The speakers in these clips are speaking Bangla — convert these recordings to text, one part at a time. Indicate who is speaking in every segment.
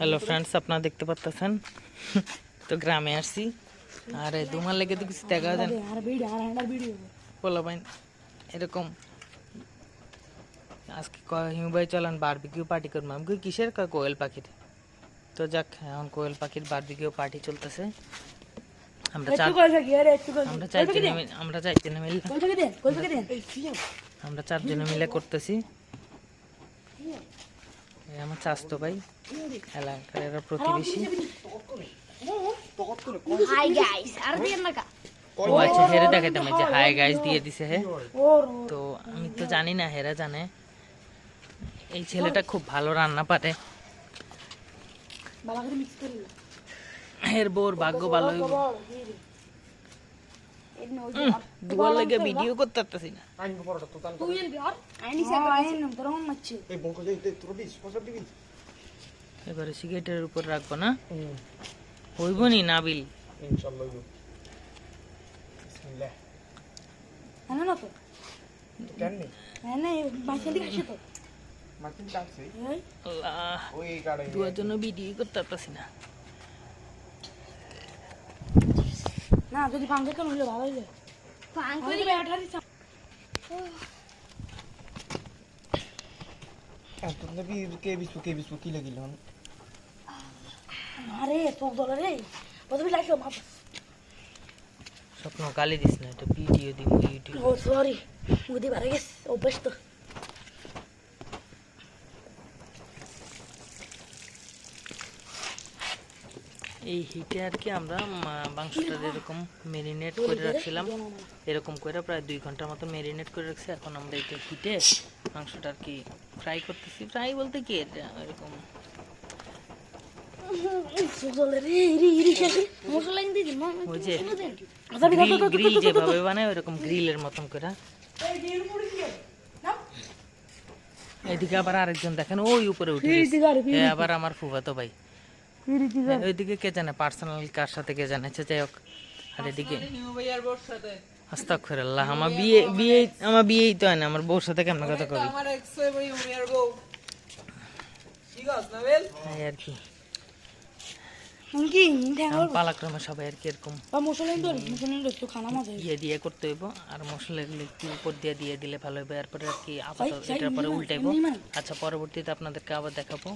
Speaker 1: হ্যালো ফ্রেন্ডস আপনারা দেখতে পাচ্ছেন তো গ্রামে আসছি। আর দুমার লেগে তো কিছু দেখা যায় না।
Speaker 2: আর ভিডিও আর হ্যান্ডার ভিডিও
Speaker 1: বলো ভাই এরকম। আজকে হিমু ভাই চলেন বারবিকিউ পার্টি করব। আমি কিসের কয় কোয়েল পাখির? তো যাক এখন কোয়েল পাখির বারবিকিউ পার্টি চলতেছে। আমরা আমরা চারজনে মিলে আমরা চারজনে মিলে আমরা চারজনে মিলে করতেছি। চাস্তো ভাই। এলাকার এরা প্রতিবেশী। ও আচ্ছা হেরে দেখাইতাম যে হাই গাইস দিয়ে দিছে হে। তো আমি তো জানি না হেরা জানে। এই ছেলেটা খুব ভালো রান্না পারে। এর বোর ভাগ্য ভালো হইব দুয়ার লাগে ভিডিও করতে পারতেছি না।
Speaker 3: তুই এর বিহার আইনি
Speaker 2: আইন তোর
Speaker 4: এই বঙ্ক যাই তোর দিস পয়সা দিবি
Speaker 1: এবারে সিগারেটের উপর রাখব না। হইব নি নাবিল
Speaker 4: ইনশাআল্লাহ ইউ বিসমিল্লাহ
Speaker 2: হ্যাঁ না তো
Speaker 4: কেন নি
Speaker 2: হ্যাঁ না বাসা দিকে আসে তো
Speaker 4: মার্কিন টাকছে
Speaker 1: আল্লাহ
Speaker 4: ওই গাড়ি
Speaker 1: দুয়ার জন্য ভিডিও করতে পারতেছি না।
Speaker 2: না যদি পাঙ্কে কেন হইলে ভালো হইলে
Speaker 3: ফান
Speaker 2: আমি ব্যাটা দিছি
Speaker 4: তোর নবী কে বিসু কে বিসু কি লাগিল
Speaker 2: আরে তোক দলে রে প্রথমে লাইক মাপ
Speaker 1: স্বপ্ন গালি দিস না এটা ভিডিও দিব ইউটিউব
Speaker 2: ও সরি মুদি বারে গেছে অভ্যাস তো
Speaker 1: এই হিটে আর কি আমরা মাংসটা এরকম মেরিনেট করে রাখছিলাম এরকম করে প্রায় দুই ঘণ্টার মতো মেরিনেট করে রাখছি। এখন আমরা এটা হিটে মাংসটা আর কি ফ্রাই করতেছি। ফ্রাই বলতে কি এটা? এরকম। গ্রিল যেভাবে বানায় ওরকম গ্রিলের মতন করে। এদিকে আবার আরেকজন দেখেন ওই উপরে উঠে আবার আমার ফুফাতো ভাই। ওইদিকে কে জানে পার্সোনাল কার সাথে কে জানে যাই হোক। আর এদিকে? আস্তাগফিরুল্লাহ আমার বিয়ে বিয়ে আমার বিয়েই তো হয় না আমার বউর সাথে কেমন কথা কবি? এই আর কি।
Speaker 2: কি ঠ্যাং
Speaker 1: পালাক্রমে সবাই আর কি এরকম।
Speaker 2: বা তো খানা মজা
Speaker 1: ইয়ে দিয়ে করতে হইব আর একটু উপর দিয়ে দিয়ে দিলে ভালো হবে এরপরে আর কি আপাতত এটার পরে উল্টাইবো। আচ্ছা পরবর্তীতে আপনাদেরকে আবার দেখাবো।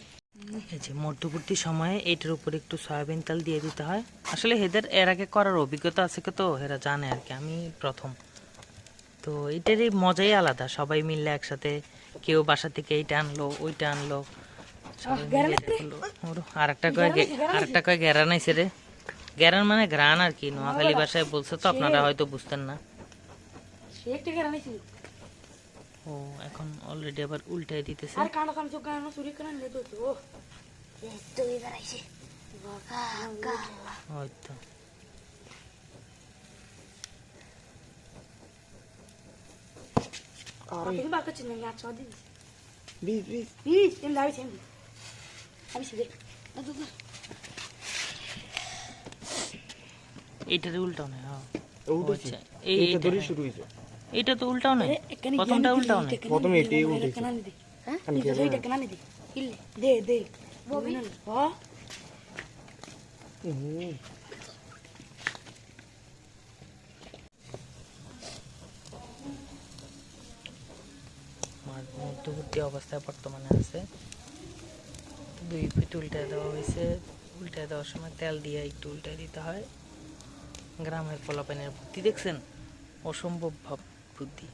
Speaker 1: এই যে মধ্যবর্তী সময়ে এটার উপরে একটু সয়াবিন তেল দিয়ে দিতে হয়। আসলে এদের এর আগে করার অভিজ্ঞতা আছে কি তো এরা জানে আর কি আমি প্রথম। তো এটারই মজাই আলাদা সবাই মিললে একসাথে কেউ বাসা থেকে এইটা আনলো ওইটা আনলো। ওরো, আরেকটা কয় গে- আরেকটা গ্যারান আইছে রে। গ্যারান মানে গ্রান আর কি নোয়াখালী ভাষায় বলছে তো আপনারা হয়তো বুঝতেন না।
Speaker 2: একটা
Speaker 1: ও এখন অলরেডি আবার উল্টাই দিতেছে।
Speaker 2: আর কানা কান চোখ কানা চুরি কানা নিয়ে তো ও
Speaker 3: তুই বেরাইছে
Speaker 1: ওই তো
Speaker 2: তুমি বাকা চিনি না আচ্ছা
Speaker 1: না হ্যাঁ। আচ্ছা, এই
Speaker 4: এইটা
Speaker 1: এইটা, হ্যাঁ।
Speaker 4: শুরু হইছে
Speaker 1: এইটা তো উল্টাও নাই। প্রথমটা উল্টাও নাই।
Speaker 4: প্রথমে এটাই
Speaker 2: নিদি
Speaker 3: হ্যাঁ?
Speaker 2: এটা কেনা নিদি ইল্লে দে দে। ববি?
Speaker 1: মধ্যবর্তী অবস্থায় বর্তমানে আছে। দুই ফিট উল্টায় দেওয়া হয়েছে। উল্টায় দেওয়ার সময় তেল দিয়ে একটু উল্টায় দিতে হয়। গ্রামের পোলাপানের বুদ্ধি দেখছেন? অসম্ভব ভাব। বুদ্ধি।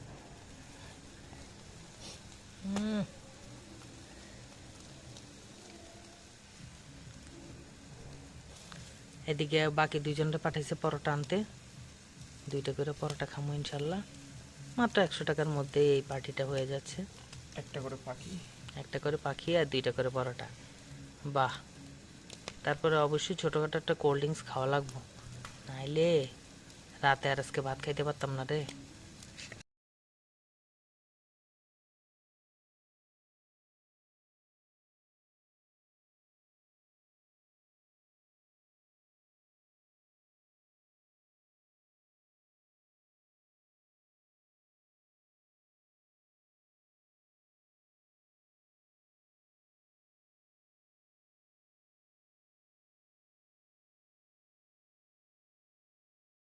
Speaker 1: এদিকে বাকি দুইজনটা পাঠাইছে পরোটা আনতে। দুইটা করে পরোটা খামো ইনশাল্লাহ। মাত্র একশো টাকার মধ্যে এই পার্টিটা হয়ে যাচ্ছে।
Speaker 4: একটা করে পাখি।
Speaker 1: একটা করে পাখি আর দুইটা করে পরোটা। বাহ! তারপরে অবশ্যই ছোটোখাটো একটা কোল্ড ড্রিঙ্কস খাওয়া লাগবো। নাইলে রাতে আর আজকে ভাত খাইতে পারতাম না রে।